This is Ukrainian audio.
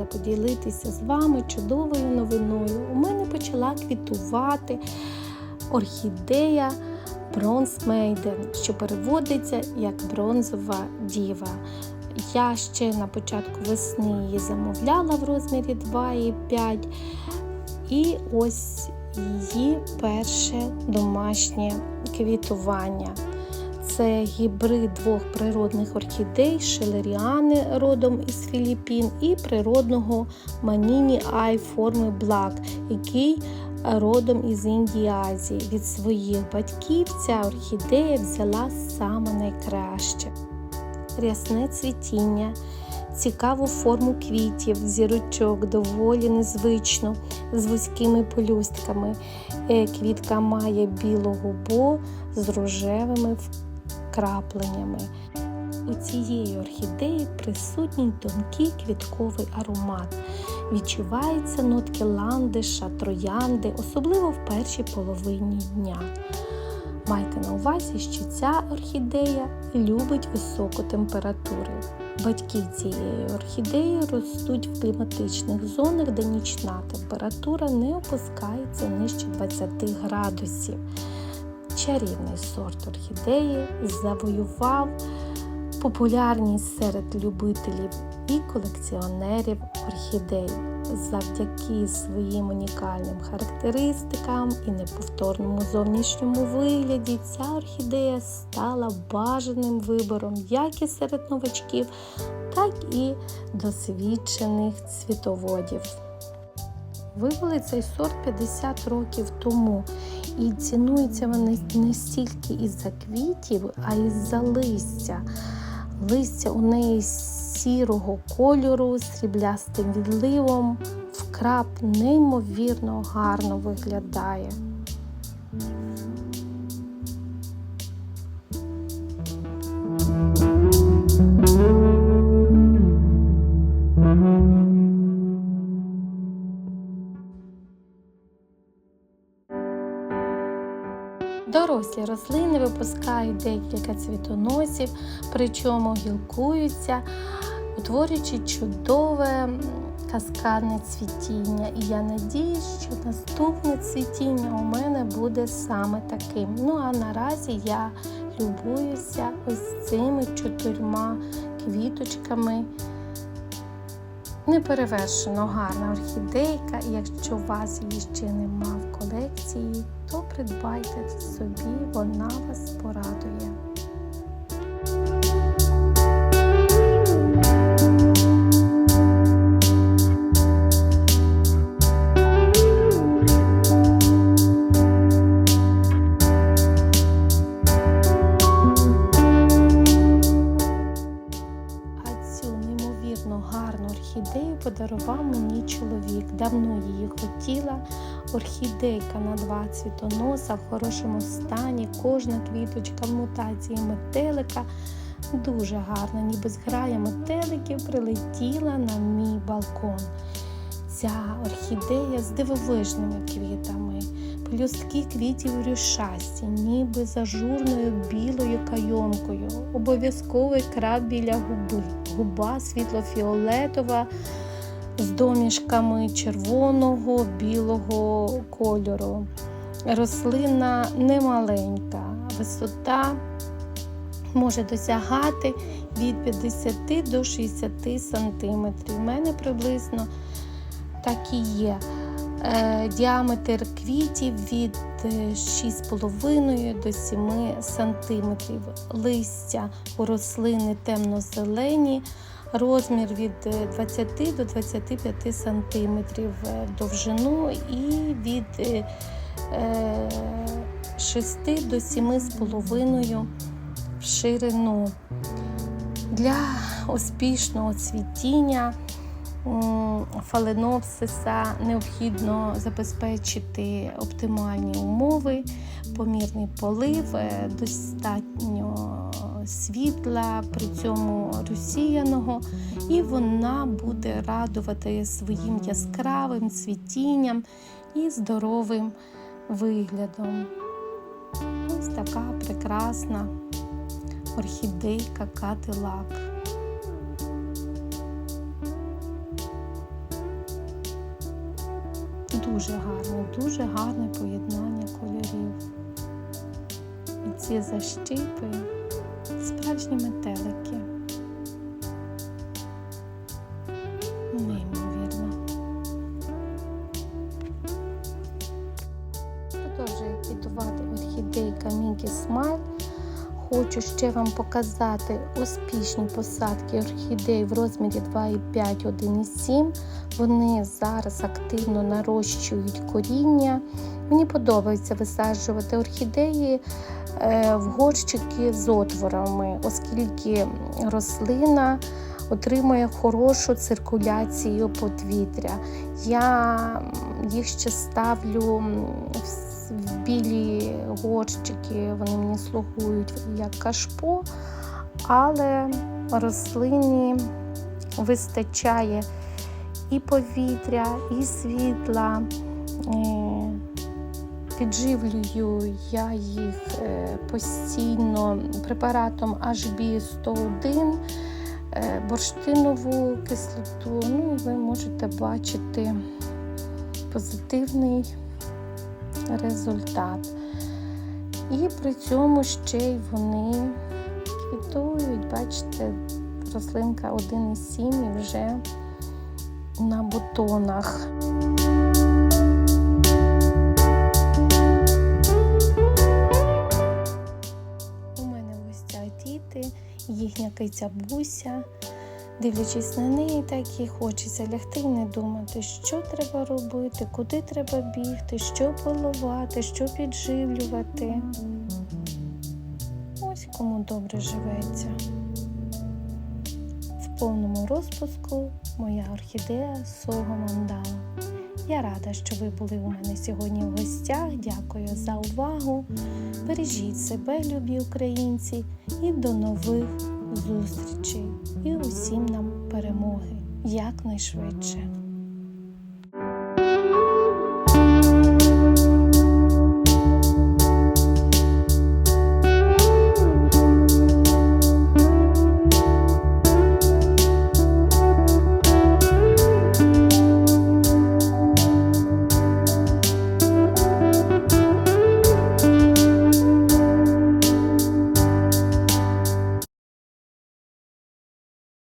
рада поділитися з вами чудовою новиною. У мене почала квітувати орхідея Maiden, що переводиться як бронзова діва. Я ще на початку весни її замовляла в розмірі 2,5. І ось її перше домашнє квітування. Це гібрид двох природних орхідей шелеріани родом із Філіппін і природного Маніні Ай форми Black, який родом із Індії Азії. Від своїх батьків ця орхідея взяла саме найкраще. Рясне цвітіння, цікаву форму квітів, зірочок, доволі незвично, з вузькими полюстками. Е, Квітка має білу губу з рожевими вкрапленнями. У цієї орхідеї присутній тонкий квітковий аромат. Відчуваються нотки ландиша, троянди, особливо в першій половині дня. Майте на увазі, що ця орхідея любить високу температуру. Батьки цієї орхідеї ростуть в кліматичних зонах, де нічна температура не опускається нижче 20 градусів. Чарівний сорт орхідеї завоював популярність серед любителів і колекціонерів орхідей завдяки своїм унікальним характеристикам і неповторному зовнішньому вигляді. Ця орхідея стала бажаним вибором як і серед новачків, так і досвідчених цвітоводів. Вивели цей сорт 50 років тому, і цінуються вони не стільки із-за квітів, а із-за листя. Листя у неї сірого кольору, сріблястим відливом, вкрап неймовірно гарно виглядає. Дорослі рослини випускають декілька цвітоносів, причому гілкуються, утворюючи чудове каскадне цвітіння. І я надіюсь, що наступне цвітіння у мене буде саме таким. Ну а наразі я любуюся ось цими чотирма квіточками. Неперевершено гарна орхідейка, якщо у вас її ще нема в колекції, то придбайте собі, вона вас порадує. гарну орхідею подарував мені чоловік. Давно її хотіла. Орхідейка на два цвітоноса в хорошому стані, кожна квіточка в мутації метелика. Дуже гарна, ніби зграя метеликів прилетіла на мій балкон. Ця орхідея з дивовижними квітами, плюстки квітів рюшасті, ніби з ажурною білою кайомкою, обов'язковий краб біля губи, губа світло-фіолетова з домішками червоного білого кольору. Рослина немаленька, висота може досягати від 50 до 60 см. У мене приблизно так і є. Е, діаметр квітів від 6,5 до 7 см. Листя у рослини темно-зелені, розмір від 20 до 25 см довжину і від 6 до 7,5 в ширину. Для успішного цвітіння фаленопсиса необхідно забезпечити оптимальні умови, помірний полив, е, достатньо світла, при цьому розсіяного, і вона буде радувати своїм яскравим цвітінням і здоровим виглядом. Ось така прекрасна орхідейка Катилак. Дуже гарне, дуже гарне поєднання кольорів. І ці защіпи справжні метелики. Неймовірно. Продовжую квітувати орхідейка Мікі Смайл. Хочу ще вам показати успішні посадки орхідей в розмірі 2,5 1,7. Вони зараз активно нарощують коріння. Мені подобається висаджувати орхідеї е, в горщики з отворами, оскільки рослина отримує хорошу циркуляцію повітря. Я їх ще ставлю в білі горщики, вони мені слугують як кашпо, але рослині вистачає і повітря, і світла. Е, Підживлюю я їх е, постійно препаратом HB101, е, бурштинову кислоту. Ну ви можете бачити позитивний результат. І при цьому ще й вони квітують, бачите, рослинка 1,7 і вже на бутонах. У мене в гостях діти, їхня киця Буся. Дивлячись на неї, так і хочеться лягти і не думати, що треба робити, куди треба бігти, що поливати, що підживлювати. Ось кому добре живеться. В повному розпуску моя орхідея Сого Мандала. Я рада, що ви були у мене сьогодні в гостях. Дякую за увагу. Бережіть себе, любі українці, і до нових зустрічей. І усім нам перемоги якнайшвидше.